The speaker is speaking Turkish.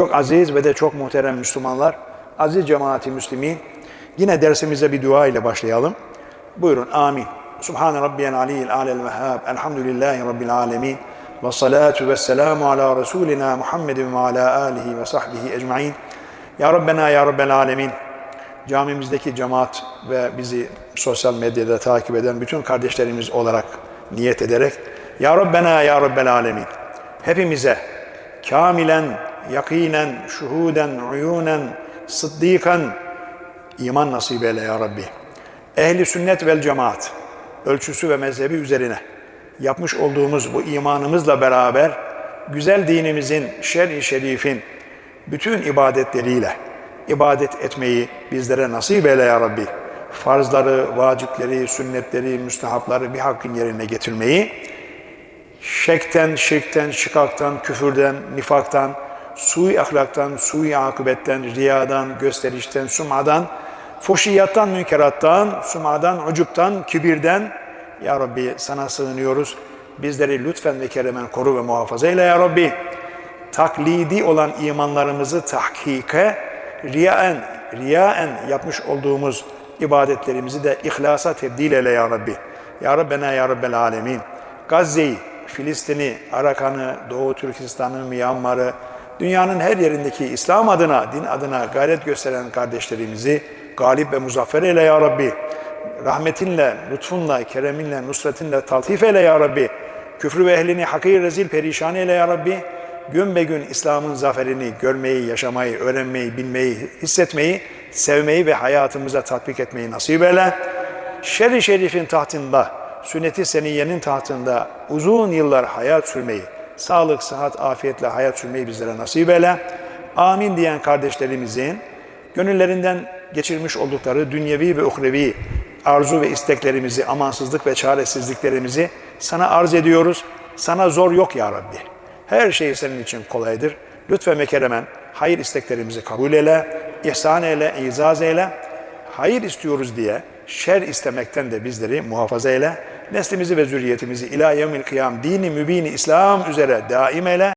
Çok aziz ve de çok muhterem Müslümanlar, aziz cemaati Müslümin, yine dersimize bir dua ile başlayalım. Buyurun, amin. Subhane Rabbiyel Aliyyil Alel Vehhab, Elhamdülillahi Rabbil Alemin, ve salatu ve selamu ala Resulina Muhammedin ve ala alihi ve sahbihi ecmain. Ya Rabbena Ya Rabbel Alemin, camimizdeki cemaat ve bizi sosyal medyada takip eden bütün kardeşlerimiz olarak niyet ederek Ya Rabbena Ya Rabbel Alemin hepimize kamilen, yakinen, şuhuden, uyunen, sıddikan iman nasip eyle Ya Rabbi. Ehli sünnet vel cemaat ölçüsü ve mezhebi üzerine yapmış olduğumuz bu imanımızla beraber güzel dinimizin, şer-i şerifin bütün ibadetleriyle ibadet etmeyi bizlere nasip eyle ya Rabbi. Farzları, vacipleri, sünnetleri, müstehapları bir hakkın yerine getirmeyi, şekten, şirkten, şikaktan, küfürden, nifaktan, sui ahlaktan, sui akıbetten, riyadan, gösterişten, sumadan, fuşiyattan, münkerattan, sumadan, ucuptan, kibirden, Ya Rabbi sana sığınıyoruz. Bizleri lütfen ve keremen koru ve muhafaza eyle Ya Rabbi. Taklidi olan imanlarımızı tahkike, riyaen, riyaen yapmış olduğumuz ibadetlerimizi de ihlasa tebdil eyle Ya Rabbi. Ya Rabbena Ya Rabbel Alemin. Gazze'yi, Filistin'i, Arakan'ı, Doğu Türkistan'ı, Myanmar'ı, dünyanın her yerindeki İslam adına, din adına gayret gösteren kardeşlerimizi galip ve muzaffer eyle Ya Rabbi. Rahmetinle, lütfunla, kereminle, nusretinle taltif eyle Ya Rabbi. Küfrü ve ehlini hakir rezil perişan eyle Ya Rabbi. Gün be gün İslam'ın zaferini görmeyi, yaşamayı, öğrenmeyi, bilmeyi, hissetmeyi, sevmeyi ve hayatımıza tatbik etmeyi nasip eyle. Şer-i şerifin tahtında, sünnet-i seniyyenin tahtında uzun yıllar hayat sürmeyi, sağlık, sıhhat, afiyetle hayat sürmeyi bizlere nasip eyle. Amin diyen kardeşlerimizin gönüllerinden geçirmiş oldukları dünyevi ve uhrevi arzu ve isteklerimizi, amansızlık ve çaresizliklerimizi sana arz ediyoruz. Sana zor yok ya Rabbi. Her şey senin için kolaydır. Lütfen ve keremen hayır isteklerimizi kabul eyle, ihsan eyle, izaz eyle. Hayır istiyoruz diye şer istemekten de bizleri muhafaza eyle. Neslimizi ve zürriyetimizi ila yevmil kıyam dini mübini İslam üzere daim eyle.